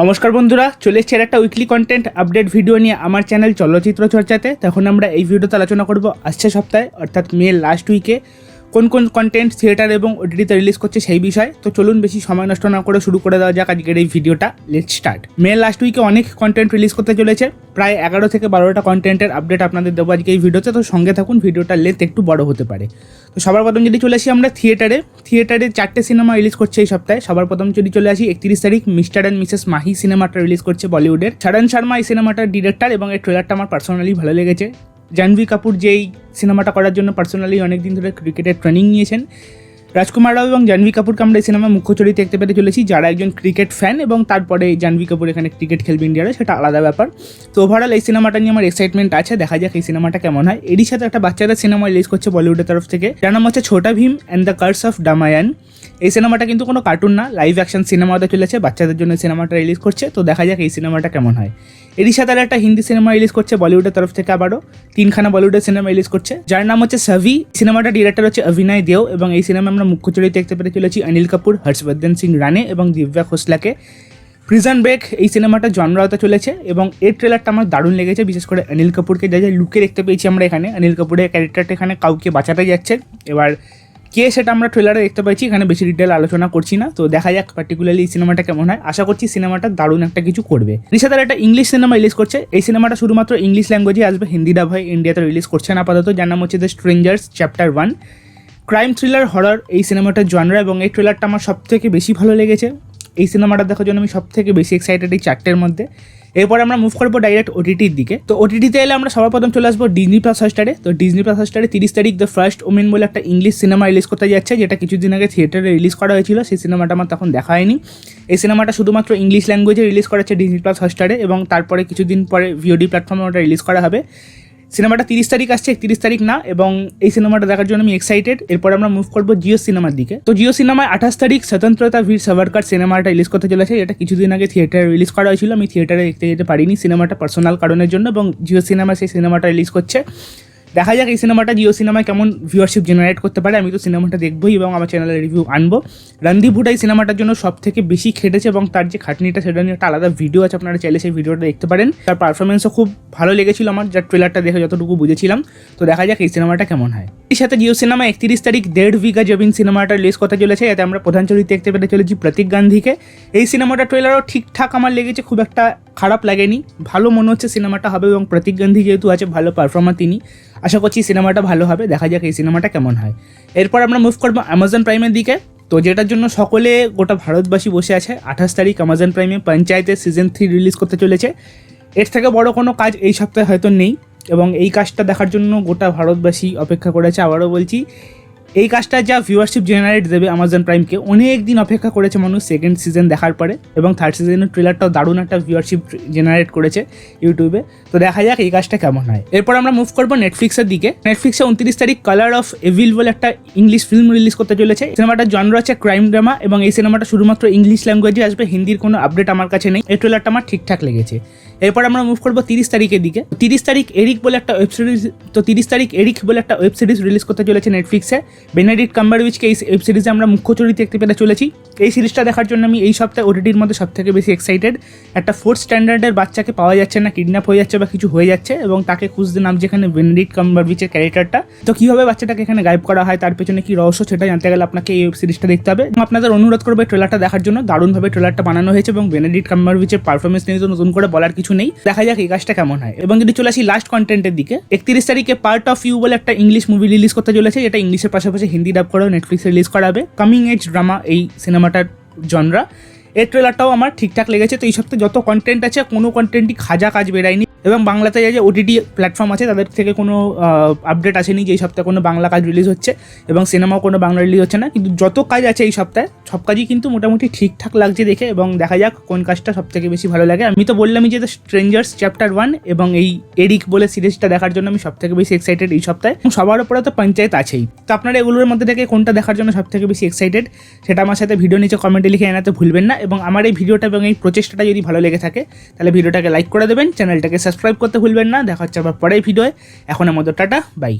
নমস্কার বন্ধুরা, চলে এসছে একটা উইকলি কন্টেন্ট আপডেট ভিডিও নিয়ে আমার চ্যানেল চলচ্চিত্র চর্চাতে। তখন আমরা এই ভিডিওতে আলোচনা করব আসছে সপ্তাহে, অর্থাৎ মে লাস্ট উইকে কোন কোন কন্টেন্ট থিয়েটার এবং ওটিটিতে রিলিজ করছে সেই বিষয়। তো চলুন বেশি সময় নষ্ট না করে শুরু করে দেওয়া যাক আজকের এই ভিডিওটা লেট স্টার্ট মে লাস্ট উইকে অনেক কন্টেন্ট রিলিজ করতে চলেছে। প্রায় এগারো থেকে বারোটা কন্টেন্টের আপডেট আপনাদের দেবো আজকে এই ভিডিওতে তো সঙ্গে থাকুন ভিডিওটা লেন্থ একটু বড় হতে পারে। তো সবার প্রথম যদি চলে আসি আমরা থিয়েটারে থিয়েটারে চারটে সিনেমা রিলিজ করছে এই সপ্তাহে। সবার প্রথম যদি চলে আসি, একত্রিশ তারিখ মিস্টার অ্যান্ড মিসেস মাহি সিনেমাটা রিলিজ করছে বলিউডের। শরণ শর্মা এই সিনেমাটার ডিরেক্টর এবং এই ট্রেলারটা আমার পার্সোনালি ভালো লেগেছে। জাহ্নবী কাপুর যেই সিনেমাটা করার জন্য পার্সোনালি অনেক দিন ধরে ক্রিকেটের ট্রেনিং নিয়েছেন রাজকুমার রাও এবং জাহ্নবী কাপুরকে আমরা এই সিনেমা মুখ্য চরিত্রে দেখতে পেতে চলেছি, যারা একজন ক্রিকেট ফ্যান এবং তারপরে জাহ্নবী কাপুর এখানে ক্রিকেট খেলবে ইন্ডিয়ারে, সেটা আলাদা ব্যাপার। তো ওভারঅল এই সিনেমাটা নিয়ে আমার এক্সাইটমেন্ট আছে, দেখা যাক এই সিনেমাটা কেমন হয়। এরই সাথে একটা বাচ্চাদের সিনেমা রিলিজ করছে বলিউডের তরফ থেকে। যার নাম হচ্ছে Chhota Bheem and the curse of Damyaan এই সিনেমাটা কিন্তু কোনো কার্টুন না লাইভ অ্যাকশন সিনেমা হতে চলেছে, বাচ্চাদের জন্য সিনেমাটা রিলিজ করছে। তো দেখা যাক এই সিনেমাটা কেমন হয়। এরই সাথে আর একটা হিন্দি সিনেমা রিলিজ করছে বলিউডের তরফ থেকে আবারও, তিনখানা বলিউডের সিনেমা রিলিজ করছে। যার নাম হচ্ছে সাভি সিনেমাটা ডিরেক্টর হচ্ছে অভিনয় দেও এবং এই সিনেমা আমরা মুখ্য চরিত্রে দেখতে পেতে চলেছি অনিল কাপুর, হর্ষবর্ধন সিং রানে এবং দিব্যা খোসলাকে। প্রিজন ব্রেক এই সিনেমাটা জনরা চলেছে এবং এর ট্রেলারটা আমার দারুণ লেগেছে, বিশেষ করে অনিল কাপুরকে যা যা লুকে দেখতে পেয়েছি আমরা এখানে। অনিল কাপুরের ক্যারেক্টারটা এখানে কাউকে বাঁচাতে যাচ্ছে। এবার কে সেটা আমরা ট্রেলারে দেখতে পাচ্ছি, এখানে বেশি ডিটেল আলোচনা করছি না। তো দেখা যাক পার্টিকুলারলি এই সিনেমাটা কেমন হয়। আশা করছি সিনেমাটা দারুণ একটা কিছু করবে। রিসাদার একটা ইংলিশ সিনেমা রিলিজ করছে। এই সিনেমাটা শুধুমাত্র ইংলিশ ল্যাঙ্গুয়েজে আসবে, হিন্দি ডাব হয় ইন্ডিয়াতে রিলিজ করছে না আপাতত। যার নাম হচ্ছে the strangers chapter one crime thriller, horror এই সিনেমাটার জনরা এবং এই ট্রেলারটা আমার সব থেকে বেশি ভালো লেগেছে। এই সিনেমাটা দেখার জন্য আমি সব থেকে বেশি এক্সাইটেড এই চারটের মধ্যে। এরপর আমরা মুভ করব ডাইরেক্ট ওটিটির দিকে। তো ওটিটিতে এলে আমরা সবার প্রথম চলে আসব ডিজনি প্লাস হটস্টারে তো ডিজনি প্লাস হটস্টারে তিরিশ তারিখ দ্য ফার্স্ট ওমেন বলে একটা ইংলিশ সিনেমা রিলিজ করতে যাচ্ছে, যেটা কিছুদিন আগে থিয়েটারে রিলিজ করা হয়েছিল। সেই সিনেমাটা আমার তখন দেখা হয়নি। এই সিনেমাটা শুধুমাত্র ইংলিশ ল্যাঙ্গুয়েজে রিলিজ করা হচ্ছে ডিজনি প্লাস হটস্টারে এবং তারপরে কিছুদিন পরে ভিওডি প্ল্যাটফর্মে ওটা রিলিজ করা হবে। সিনেমাটা তিরিশ তারিখ আসছে, একত্রিশ তারিখ না, এবং এই সিনেমাটা দেখার জন্য আমি এক্সাইটেড এরপর আমরা মুভ করব জিও সিনেমার দিকে। তো জিও সিনেমায় আঠাশ তারিখ স্বতন্ত্রতা ভীর সাভারকার সিনেমাটা রিলিজ করতে চলেছে। এটা কিছুদিন আগে থিয়েটারে রিলিজ করা হয়েছিল। আমি থিয়েটারে দেখতে যেতে পারিনি সিনেমাটা পার্সোনাল কারণের জন্য, এবং জিও সিনেমা সেই সিনেমাটা রিলিজ করছে। দেখা যাক এই সিনেমাটা জিও সিনেমায় কেমন ভিউয়ারশিপ জেনারেট করতে পারে। আমি তো সিনেমাটা দেখবই এবং আমার চ্যানেলে রিভিউ আনব। রণদীপ হুডা এই সিনেমাটার জন্য সব থেকে বেশি খেটেছে এবং তার যে খাটনিটা, সেটা নিয়ে একটা আলাদা ভিডিও আছে, আপনারা চাইলে সেই ভিডিওটা দেখতে পারেন। তার পারফরমেন্সও খুব ভালো লেগেছিল আমার যার ট্রেলারটা দেখে যতটুকু বুঝেছিলাম। তো দেখা যাক এই সিনেমাটা কেমন হয়। এর সাথে জিও সিনেমা একত্রিশ তারিখ দেড় বিঘা জবিন সিনেমাটা রিলিজ করতে চলেছে। এতে আমরা প্রধান চরিত্রে দেখতে পেতে চলেছি প্রতীক গান্ধীকে। এই সিনেমাটা ট্রেলারও ঠিকঠাক আমার লেগেছে, খুব একটা খারাপ লাগেনি। ভালো মনে হচ্ছে সিনেমাটা হবে এবং প্রতীক গান্ধী যেহেতু আছে, ভালো পারফর্মার তিনি। আশা করছি সিনেমাটা ভালো হবে, দেখা যাক এই সিনেমাটা কেমন হয়। এরপর আমরা মুভ করব অ্যামাজন প্রাইমের দিকে। তো যেটার জন্য সকলে গোটা ভারতবাসী বসে আছে, আঠাশ তারিখ অ্যামাজন প্রাইমে পঞ্চায়েতের সিজন থ্রি রিলিজ করতে চলেছে। এর থেকে বড় কোনো কাজ এই সপ্তাহে হয়তো নেই এবং এই কাজটা দেখার জন্য গোটা ভারতবাসী অপেক্ষা করেছে। আবারও বলছি এই কাজটা যা ভিউয়ারশিপ জেনারেট দেবে আমাজন প্রাইমকে অনেক দিন অপেক্ষা করেছে মানুষ সেকেন্ড সিজন দেখার পরে এবং থার্ড সিজনের ট্রেলারটাও দারুণ একটা ভিউয়ারশিপ জেনারেট করেছে ইউটিউবে তো দেখা যাক এই কাজটা কেমন হয়। এরপর আমরা মুভ করব নেটফ্লিক্সের দিকে। নেটফ্লিক্সে উনত্রিশ তারিখ কালার অফ এভিল বলে একটা ইংলিশ ফিল্ম রিলিজ করতে চলেছে। সিনেমাটা জনরা হচ্ছে ক্রাইম ড্রামা এবং এই সিনেমাটা শুধুমাত্র ইংলিশ ল্যাঙ্গুয়েজে আসবে, হিন্দির কোনো আপডেট আমার কাছে নেই। এই ট্রেলারটা আমার ঠিকঠাক লেগেছে। এরপর আমরা মুভ করব তিরিশ তারিখের দিকে। তিরিশ তারিখ এরিক বলে একটা ওয়েব সিরিজ তো তিরিশ তারিখ এরিক বলে একটা ওয়েব সিরিজ রিলিজ করতে চলেছে নেটফ্লিক্সে বেনেডিক্ট কাম্বারউইচকে এই ওয়েব সিরিজে আমরা মুখ্য চরিত্রে দেখতে পেতে চলেছি। এই সিরিজটা দেখার জন্য আমি এই সপ্তাহে ওটিটির মধ্যে সব থেকে বেশি এক্সাইটেড একটা ফোর্থ স্ট্যান্ডার্ডের বাচ্চাকে পাওয়া যাচ্ছে না কিডন্যাপ হয়ে যাচ্ছে বা কিছু হয়ে যাচ্ছে এবং তাকে খুঁজতে নাম যেখানে বেনেডিক্ট কাম্বারউইচের ক্যারেক্টারটা তো কীভাবে বাচ্চাটাকে এখানে গায়েব করা হয়, তার পেছনে কি রহস্য সেটা জানতে গেলে আপনাকে এই ওয়েব সিরিজটা দেখতে হবে। এবং আপনাদের অনুরোধ করবে ট্রেলারটা দেখার জন্য। দারুণভাবে ট্রেলারটা বানানো হয়েছে এবং বেনেডিক্ট কাম্বারউইচের পারফরমেন্স নিয়ে তো নতুন করে বলার কিছু নেই। দেখা যাক এই কাজটা কেমন হয়। এবং যদি চলে আসি লাস্ট কন্টেন্টের দিকে, একত্রিশ তারিখে পার্ট অফ ইউ বলে একটা ইংলিশ মুভি রিলিজ করতে চলেছে, যেটা ইংলিশের পাশাপাশি হিন্দি ডাব করেও নেটফ্লিক্সে রিলিজ করা হবে কামিং এজ ড্রামা এই সিনেমাটার জনরা এর ট্রেলারটাও আমার ঠিকঠাক লেগেছে, তো এই সপ্তাহে যত কন্টেন্ট আছে, কোনো কন্টেন্টই খাজা কাজ বেরায়নি। এবং বাংলাতে যে ওটিটি প্ল্যাটফর্ম আছে, তাদের থেকে কোনো আপডেট আসেনি যে এই সপ্তাহে কোনো বাংলা কাজ রিলিজ হচ্ছে এবং সিনেমাও কোনো বাংলা রিলিজ হচ্ছে না। কিন্তু যত কাজ আছে এই সপ্তাহে, সব কাজই কিন্তু মোটামুটি ঠিকঠাক লাগছে দেখে এবং দেখা যাক কোন কাজটা সব থেকে বেশি ভালো লাগে। আমি তো বললামই যে স্ট্রেঞ্জার্স চ্যাপ্টার ওয়ান এবং এই এরিক বলে সিরিজটা দেখার জন্য আমি সব থেকে বেশি এক্সাইটেড এই সপ্তাহে। এবং সবার উপরে তো পঞ্চায়েত আছেই। তো আপনারা এগুলোর মধ্যে থেকে কোনটা দেখার জন্য সব থেকে বেশি এক্সাইটেড সেটা আমার সাথে ভিডিও নিচে কমেন্টে লিখে এনাতে ভুলবেন না। এবং আমার এই ভিডিওটা এবং এই প্রচেষ্টাটা যদি ভালো লেগে থাকে, তাহলে ভিডিওটাকে লাইক করে দেবেন চ্যানেলটাকে সাবস্ক্রাইব করতে ভুলবেন না। দেখা হচ্ছে আবার পরের ভিডিওয়ে। এখন মতো টাটা বাই।